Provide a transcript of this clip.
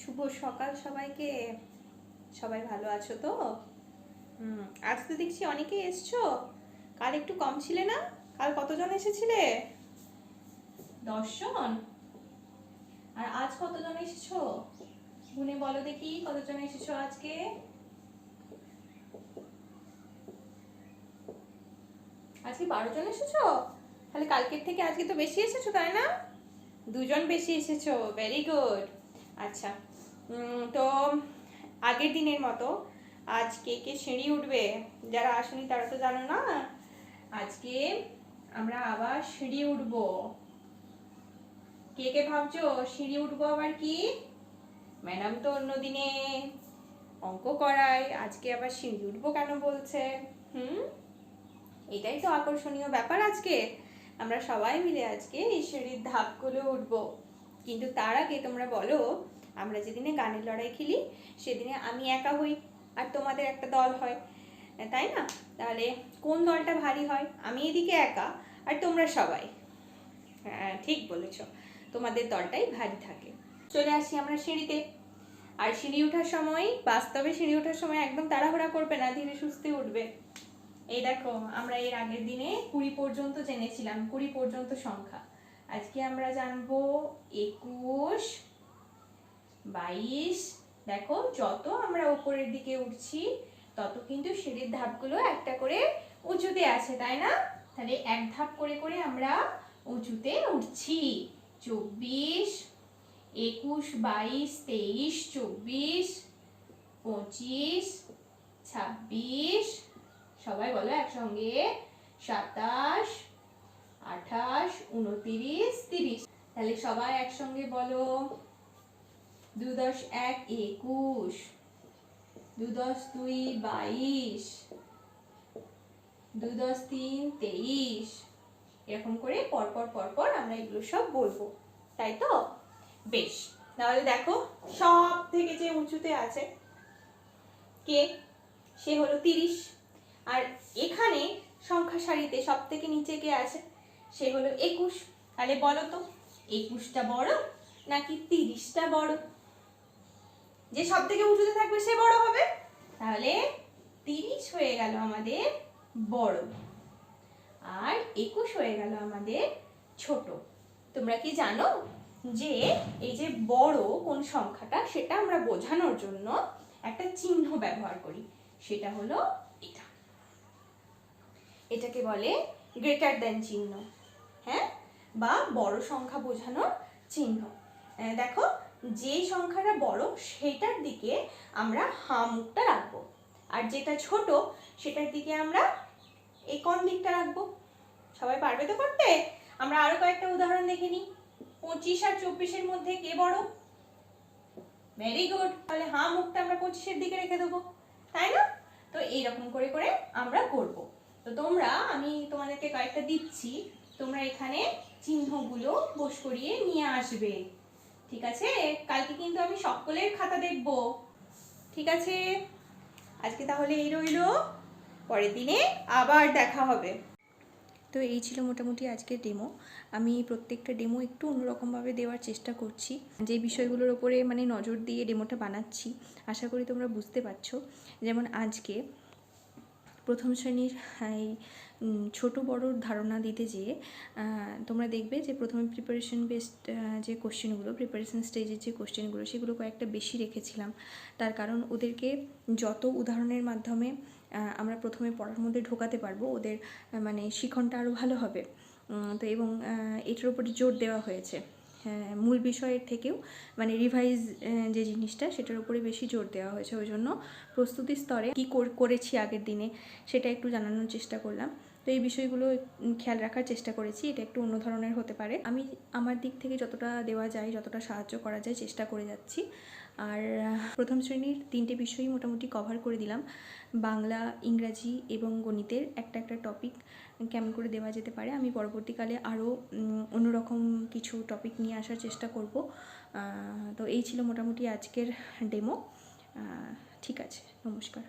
শুভ সকাল সবাইকে। সবাই ভালো আছো তো? হুম, আজ তো দেখছি অনেকে এসছো। কাল একটু কম ছিলে না? কাল কতজন এসেছিলে? দশজন? আর আজ কতজন এসেছ? গুনে বলো দেখি কতজন এসেছ আজকে। আজকে বারো জন এসেছ? তাহলে কালকের থেকে আজকে তো বেশি এসেছ, তাই না? দুজন বেশি এসেছ ভেরি গুড আচ্ছা। তো আগের দিনের মতো আজ কে কে সিঁড়ি উঠবে যারা আসেনি তারা তো জানো না? আজকে আমরা আবার সিঁড়ি উঠবো। কে কে ভাবছ? সিঁড়ি উঠবো আবার কি? ম্যাডাম তো অন্যদিনে অঙ্ক করায়, আজকে আবার সিঁড়ি উঠবো কেন বলছে? হুম? এটাই তো আকর্ষণীয় ব্যাপার আজকে। আমরা সবাই মিলে আজকে এই সিঁড়ির ধাপগুলো উঠবো। কিন্তু তার আগে তোমরা বলো, আমরা যেদিনে গানের লড়াই খেলি, সেদিনে আমি একা হই আর তোমাদের একটা দল হয়। তাই না? তাহলে কোন দলটা ভারী হয়? আমি এদিকে একা আর তোমরা সবাই। হ্যাঁ ঠিক বলেছ। তোমাদের দলটাই ভারী থাকে। চলে আসি আমরা সিঁড়িতে। আর সিঁড়ি ওঠার সময়, বাস্তবে সিঁড়ি ওঠার সময় একদম তাড়াহুড়া করবে না, ধীরে সুস্থে উঠবে। এই দেখো, আমরা এর আগের দিনে কুড়ি পর্যন্ত জেনেছিলাম, কুড়ি পর্যন্ত সংখ্যা। আজকে আমরা জানব একুশ, বাইশ, দেখো যত আমরা উপরের দিকে উঠছি, তত কিন্তু সিঁড়ির ধাপগুলো একটা করে উঁচুতে আছে, তাই না? তাহলে এক ধাপ করে করে আমরা উঁচুতে উঠছি। চব্বিশ, একুশ, বাইশ, তেইশ, চব্বিশ, পঁচিশ, ছাব্বিশ, সবাই বলো একসঙ্গে, সাতাশ আঠাশ, উনতিরিশ, তিরিশ। তাহলে সবাই একসঙ্গে বলো। দু দশ এক, একুশ। দু দশ দুই, বাইশ। দু দশ তিন, তেইশ। এরকম করে পরপর পরপর আমরা এগুলো সব বলব। তাই তো? বেশ। তাহলে দেখো, সব থেকে যে উঁচুতে আছে, কে? সে হলো তিরিশ। আর এখানে সংখ্যা সারিতে সব থেকে নিচে কে আছে? সে হলো একুশ। তাহলে বলো তো, একুশটা বড় নাকি তিরিশটা বড়? যে সব থেকে উঁচুতে থাকবে সে বড় হবে। তাহলে তিরিশ হয়ে গেল আমাদের বড়। আর একুশ হয়ে গেল আমাদের ছোট। তোমরা কি জানো যে এই যে বড় কোন সংখ্যাটা, সেটা আমরা বোঝানোর জন্য একটা চিহ্ন ব্যবহার করি। সেটা হলো এটা। এটাকে বলে গ্রেটার দ্যান চিহ্ন। হ্যাঁ? বা বড় সংখ্যা বোঝানোর চিহ্ন। দেখো যে সংখ্যাটা বড়, সেটার দিকে আমরা হা মুখটা রাখব। আর যেটা ছোট, সেটার দিকে আমরা এই কোন দিকটা রাখব? সবাই পারবে তো করতে? আমরা আরও কয়েকটা উদাহরণ দেখে নিই। পঁচিশ আর চব্বিশের মধ্যে কে বড়? ভেরি গুড তাহলে হা মুখটা আমরা পঁচিশের দিকে রেখে দেবো। তাই না? তো এইরকম করে করে আমরা করব। তো তোমরা, আমি তোমাদেরকে কয়েকটা দিচ্ছি। তোমরা এখানে চিহ্নগুলো বস করিয়ে নিয়ে আসবে। ঠিক আছে? কালকে কিন্তু আমি সকলের খাতা দেখব। ঠিক আছে? আজকে তাহলে এই রইল। পরের দিনে আবার দেখা হবে। তো এই ছিল মোটামুটি আজকের ডেমো আমি প্রত্যেকটা ডেমো একটু অন্যরকমভাবে দেওয়ার চেষ্টা করছি। যে বিষয়গুলোর ওপরে মানে নজর দিয়ে ডেমোটা বানাচ্ছি, আশা করি তোমরা বুঝতে পারছ। যেমন আজকে প্রথম শ্রেণির এই উম, ছোট বড় ধারণা দিতে যেয়ে তোমরা দেখবে যে প্রথমে প্রিপারেশন বেসড যে কোশ্চেনগুলো প্রিপারেশন স্টেজের যে কোশ্চেনগুলো সেগুলো কয়েকটা বেশি রেখেছিলাম। তার কারণ ওদেরকে যত উদাহরণের মাধ্যমে আমরা প্রথমে পড়ার মধ্যে ঢোকাতে পারব ওদের মানে শিখনটা আরও ভালো হবে। তো এবং এটার উপরে জোর দেওয়া হয়েছে। হ্যাঁ, মূল বিষয়ের থেকেও মানে রিভাইজ যে জিনিসটা, সেটার উপরে বেশি জোর দেওয়া হয়েছে। ওই জন্য প্রস্তুতি স্তরে কী করেছি আগের দিনে, সেটা একটু জানানোর চেষ্টা করলাম। তো এই বিষয়গুলো খেয়াল রাখার চেষ্টা করেছি। এটা একটু অন্য ধরনের হতে পারে। আমি আমার দিক থেকে যতটা দেওয়া যায়, যতটা সাহায্য করা যায়, চেষ্টা করে যাচ্ছি। আর প্রথম শ্রেণির তিনটে বিষয়ই মোটামুটি কভার করে দিলাম। বাংলা, ইংরাজি এবং গণিতের একটা একটা টপিক কেমন করে দেওয়া যেতে পারে, আমি পরবর্তীকালে আরও অন্যরকম কিছু টপিক নিয়ে আসার চেষ্টা করব। তো এই ছিল মোটামুটি আজকের ডেমো ঠিক আছে, নমস্কার।